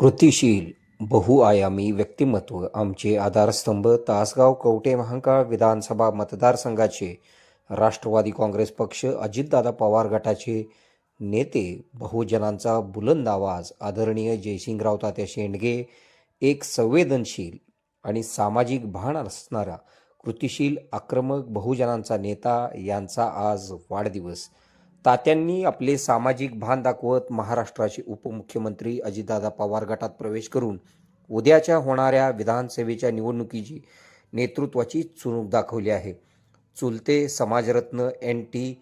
कृतिशील बहुआयामी व्यक्तिमत्व आमचे आधारस्तंभ तासगाव कवटे महांकाळ विधानसभा मतदारसंघाचे राष्ट्रवादी काँग्रेस पक्ष अजितदादा पवार गटाचे नेते बहुजनांचा बुलंद आवाज आदरणीय जयसिंगराव तात्या शेंडगे एक संवेदनशील आणि सामाजिक भान असणारा कृतिशील आक्रमक बहुजनांचा नेता यांचा आज वाढदिवस. तात्यांनी आपले सामाजिक भान दाखवत महाराष्ट्राचे उपमुख्यमंत्री अजितदादा पवार गटात प्रवेश करून उद्याच्या होणाऱ्या विधानसभेच्या निवडणुकीची नेतृत्वाची चुणूक दाखवली आहे. चुलते समाजरत्न एन टी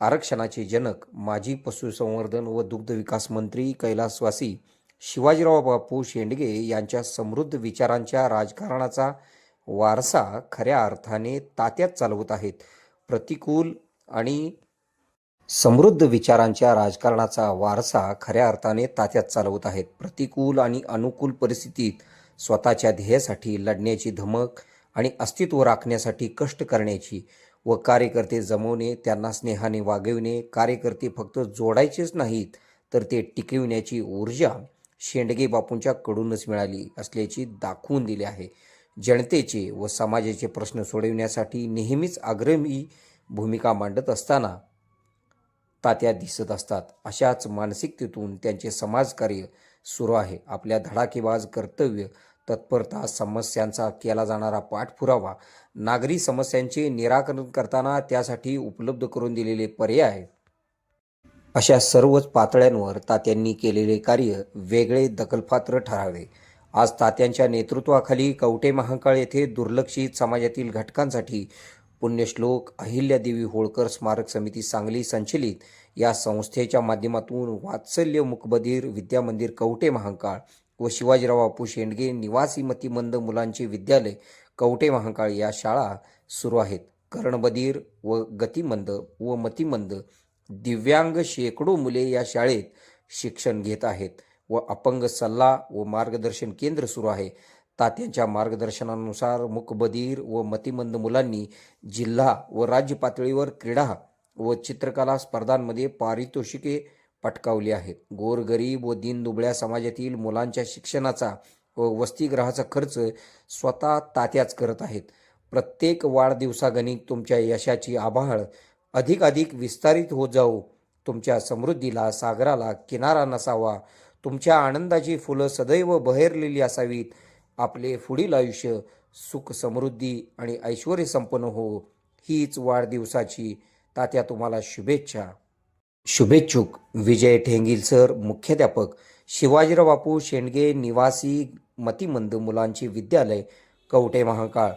आरक्षणाचे जनक माजी पशुसंवर्धन व दुग्धविकास मंत्री कैलासवासी शिवाजीराव बापू शेंडगे यांच्या समृद्ध विचारांच्या राजकारणाचा वारसा खऱ्या अर्थाने तात्यात चालवत आहेत. प्रतिकूल आणि समृद्ध विचारांच्या राजकारणाचा वारसा खऱ्या अर्थाने तात्यात चालवत आहेत. प्रतिकूल आणि अनुकूल परिस्थितीत स्वतःच्या ध्येयासाठी लढण्याची धमक आणि अस्तित्व राखण्यासाठी कष्ट करण्याची व कार्यकर्ते जमवणे त्यांना स्नेहाने वागविणे कार्यकर्ते फक्त जोडायचेच नाहीत तर ते टिकविण्याची ऊर्जा शेंडगे बापूंच्या कडूनच मिळाली असल्याची दाखवून दिली आहे. जनतेचे व समाजाचे प्रश्न सोडविण्यासाठी नेहमीच आग्रही भूमिका मांडत असताना तात्या दिसत असतात. अशाच मानसिकतेतून त्यांचे समाजकार्य सुरू आहे. आपल्या धडाकेबाज कर्तव्य तत्परता समस्यांचा केला जाणारा पाठपुरावा नागरी समस्यांचे निराकरण करताना त्यासाठी उपलब्ध करून दिलेले पर्याय. अशा सर्वच पातळ्यांवर तात्यांनी केलेले कार्य वेगळे दखलपात्र ठरावे. आज तात्यांच्या नेतृत्वाखाली कवटे महाकाळ येथे दुर्लक्षित समाजातील घटकांसाठी पुण्यश्लोक अहिल्यादेवी होळकर स्मारक समिती सांगली संचलित. या संस्थेच्या माध्यमातून वात्सल्य मुकबधीर विद्यामंदिर कवटे महांकाळ व शिवाजीराव बापू शेंडगे निवासी मतिमंद मुलांचे विद्यालय कवटे महांकाळ या शाळा सुरू आहेत. कर्णबधीर व गतिमंद व मतिमंद दिव्यांग शेकडो मुले या शाळेत शिक्षण घेत आहेत व अपंग सल्ला व मार्गदर्शन केंद्र सुरू आहे. तात्यांच्या मार्गदर्शनानुसार मुकबधीर व मतिमंद मुलांनी जिल्हा व राज्य पातळीवर क्रीडा व चित्रकला स्पर्धांमध्ये पारितोषिके पटकावली आहेत. गोरगरीब व दीनदुबळ्या समाजातील मुलांच्या शिक्षणाचा व वसतिगृहाचा खर्च स्वतः तात्याच करत आहेत. प्रत्येक वाढदिवसागणिक तुमच्या यशाची आभाळ अधिक अधिक विस्तारित होत जाऊ तुमच्या समृद्धीला सागराला किनारा नसावा तुमच्या आनंदाची फुलं सदैव बहरलेली असावीत आपले पुढील आयुष्य सुख समृद्धी आणि ऐश्वर संपन्न हो. हीच वाढदिवसाची तात्या तुम्हाला शुभेच्छा. शुभेच्छुक विजय ठेंगील सर मुख्याध्यापक शिवाजीराव बापू शेंडगे निवासी मतिमंद मुलांचे विद्यालय कवटे महाकाळ.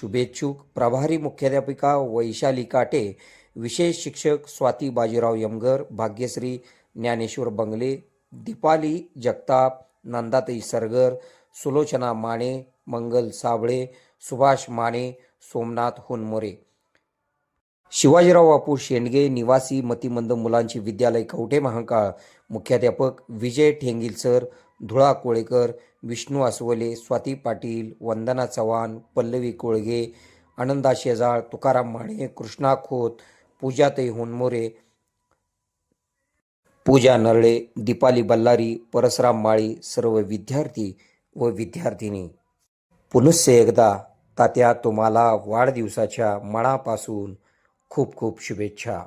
शुभेच्छुक प्रभारी मुख्याध्यापिका वैशाली काटे विशेष शिक्षक स्वाती बाजीराव यमगर भाग्यश्री ज्ञानेश्वर बंगले दीपाली जगताप नंदाताई सरगर सुलोचना माने मंगल साबळे सुभाष माने सोमनाथ होनमोरे. शिवाजीराव बापू शेंडगे निवासी मतिमंद मुलांचे विद्यालय कवठे महाकाळ मुख्याध्यापक विजय ठेंगील सर धुळा कोळेकर विष्णू आसवले स्वाती पाटील वंदना चव्हाण पल्लवी कोळगे आनंदा शेजाळ तुकाराम माने कृष्णा खोत पूजाताई होनमोरे पूजा नरळे दीपाली बल्लारी परसराम माळी सर्व विद्यार्थी व विद्यार्थिनी पुनश्च एकदा तात्या तुम्हाला वाढदिवसाच्या मनापासून खूप खूप शुभेच्छा.